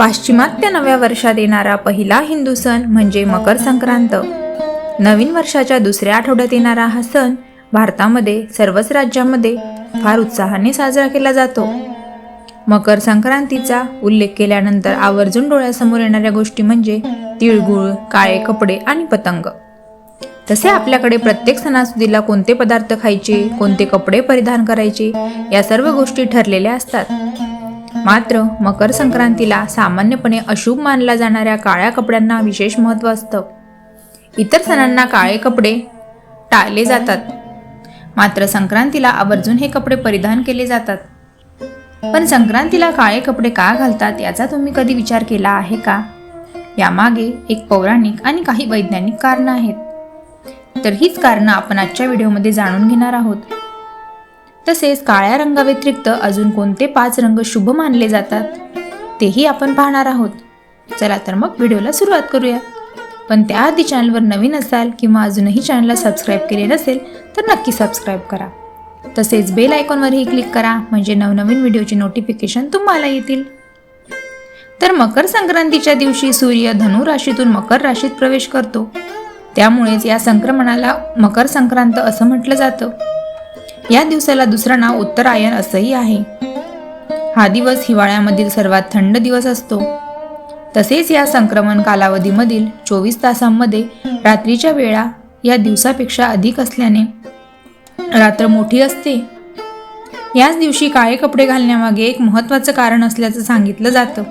पाश्चिमात्य नव्या वर्षात येणारा पहिला हिंदू सण म्हणजे मकर संक्रांत. नवीन वर्षाच्या दुसऱ्या आठवड्यात येणारा हा सण भारतामध्ये सर्वच राज्यांमध्ये फार उत्साहाने साजरा केला जातो. मकर संक्रांतीचा उल्लेख केल्यानंतर आवर्जून डोळ्यासमोर येणाऱ्या गोष्टी म्हणजे तिळगुळ काळे कपडे आणि पतंग. तसे आपल्याकडे प्रत्येक सणासुदीला कोणते पदार्थ खायचे कोणते कपडे परिधान करायचे या सर्व गोष्टी ठरलेल्या असतात. मात्र मकर संक्रांतीला सामान्यपणे अशुभ मानला जाणाऱ्या काळ्या कपड्यांना विशेष महत्त्व असतं. इतर सणांना काळे कपडे टाळले जातात. मात्र संक्रांतीला आवर्जून हे कपडे परिधान केले जातात. पण संक्रांतीला काळे कपडे का घालतात याचा तुम्ही कधी विचार केला आहे का? यामागे एक पौराणिक आणि काही वैज्ञानिक कारणं आहेत. तर हीच कारणं आपण आजच्या व्हिडिओमध्ये जाणून घेणार आहोत. तसेच काळ्या रंगाव्यतिरिक्त अजून कोणते पाच रंग शुभ मानले जातात तेही आपण पाहणार आहोत. चला तर मग व्हिडिओला सुरुवात करूया. पण त्याआधी चॅनलवर नवीन असाल किंवा अजूनही चॅनलला सबस्क्राईब केले नसेल तर नक्की सबस्क्राईब करा. तसेच बेल आयकॉनवरही क्लिक करा म्हणजे नवनवीन व्हिडिओचे नोटिफिकेशन तुम्हाला येतील. तर मकर संक्रांतीच्या दिवशी सूर्य धनु राशीतून मकर राशीत प्रवेश करतो. त्यामुळेच या संक्रमणाला मकर संक्रांत असं म्हटलं जातं. या दिवसाला दुसरं नाव उत्तरायण असंही आहे. हा दिवस हिवाळ्यामधील सर्वात थंड दिवस असतो. तसेच या संक्रमण कालावधीमधील चोवीस तासांमध्ये रात्रीच्या वेळा या दिवसापेक्षा अधिक असल्याने रात्र मोठी असते. याच दिवशी काळे कपडे घालण्यामागे एक महत्त्वाचं कारण असल्याचं सांगितलं जातं.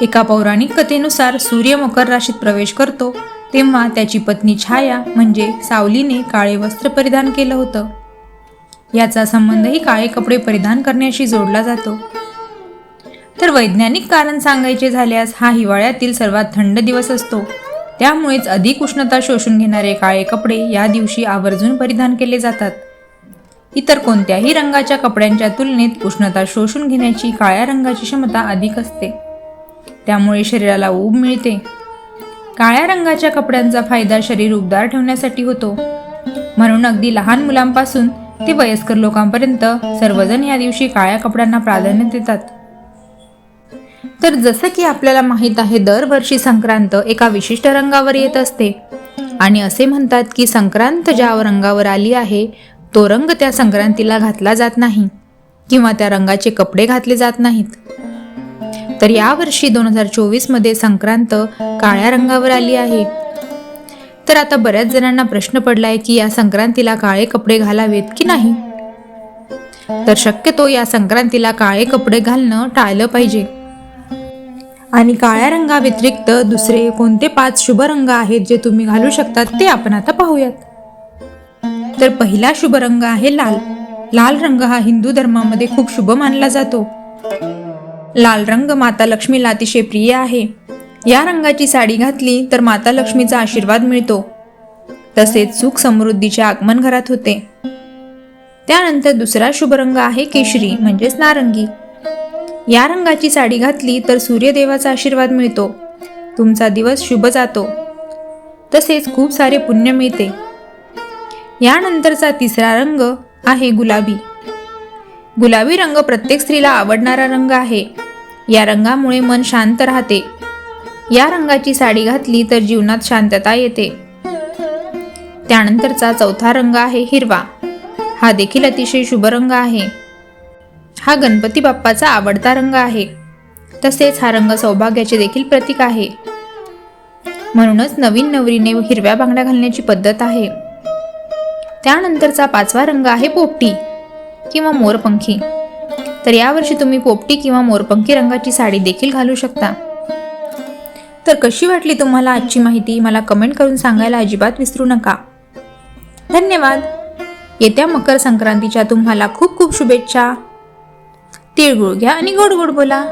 एका पौराणिक कथेनुसार सूर्य मकर राशीत प्रवेश करतो तेव्हा त्याची पत्नी छाया म्हणजे सावलीने काळे वस्त्र परिधान केलं होतं. याचा संबंधही काळे कपडे परिधान करण्याशी जोडला जातो. तर वैज्ञानिक कारण सांगायचे झाल्यास हा हिवाळ्यातील सर्वात थंड दिवस असतो. त्यामुळेच अधिक उष्णता शोषून घेणारे काळे कपडे या दिवशी आवर्जून परिधान केले जातात. इतर कोणत्याही रंगाच्या कपड्यांच्या तुलनेत उष्णता शोषून घेण्याची काळ्या रंगाची क्षमता अधिक असते. त्यामुळे शरीराला ऊब मिळते. काळ्या रंगाच्या कपड्यांचा फायदा शरीर उबदार ठेवण्यासाठी होतो. म्हणून अगदी लहान मुलांपासून ते वयस्कर लोकांपर्यंत सर्वजण या दिवशी काळ्या कपड्यांना प्राधान्य देतात. तर जसं की आपल्याला माहीत आहे दरवर्षी संक्रांत एका विशिष्ट रंगावर येत असते. आणि असे म्हणतात की संक्रांत ज्या रंगावर आली आहे तो रंग त्या संक्रांतीला घातला जात नाही किंवा त्या रंगाचे कपडे घातले जात नाहीत. तर यावर्षी दोन हजार चोवीसमध्ये संक्रांत काळ्या रंगावर आली आहे. तर आता बऱ्याच जणांना प्रश्न पडलाय की या संक्रांतीला काळे कपडे घालावेत की नाही? तर शक्यतो या संक्रांतीला काळे कपडे घालणं टाळलं पाहिजे. आणि काळ्या रंगाव्यतिरिक्त दुसरे कोणते पाच शुभ रंग आहेत जे तुम्ही घालू शकतात ते आपण आता पाहूयात. तर पहिला शुभ रंग आहे लाल. लाल रंग हा हिंदू धर्मामध्ये खूप शुभ मानला जातो. लाल रंग माता लक्ष्मीला अतिशय प्रिय आहे. या रंगाची साडी घातली तर माता लक्ष्मीचा आशीर्वाद मिळतो. तसेच सुख समृद्धीचे आगमन घरात होते. त्यानंतर दुसरा शुभ रंग आहे केशरी म्हणजेच नारंगी. या रंगाची साडी घातली तर सूर्यदेवाचा आशीर्वाद मिळतो. तुमचा दिवस शुभ जातो. तसेच खूप सारे पुण्य मिळते. यानंतरचा तिसरा रंग आहे गुलाबी. गुलाबी रंग प्रत्येक स्त्रीला आवडणारा रंग आहे. या रंगामुळे मन शांत राहते. या रंगाची साडी घातली तर जीवनात शांतता येते. त्यानंतरचा चौथा रंग आहे हिरवा. हा देखील अतिशय शुभ रंग आहे. हा गणपती बाप्पाचा आवडता रंग आहे. तसेच हा रंग सौभाग्याचे देखील प्रतीक आहे. म्हणूनच नवीन नवरीने हिरव्या बांगड्या घालण्याची पद्धत आहे. त्यानंतरचा पाचवा रंग आहे पोपटी किंवा मोरपंखी. तर यावर्षी तुम्ही पोपटी किंवा मोरपंखी रंगाची साडी देखील घालू शकता. तर कशी वाटली तुम्हाला आजची माहिती? मला कमेंट करून सांगायला अजिबात विसरू नका. धन्यवाद. येत्या मकर संक्रांतीच्या तुम्हाला खूप खूप शुभेच्छा. तिळगुळ घ्या आणि गोड गोड बोला.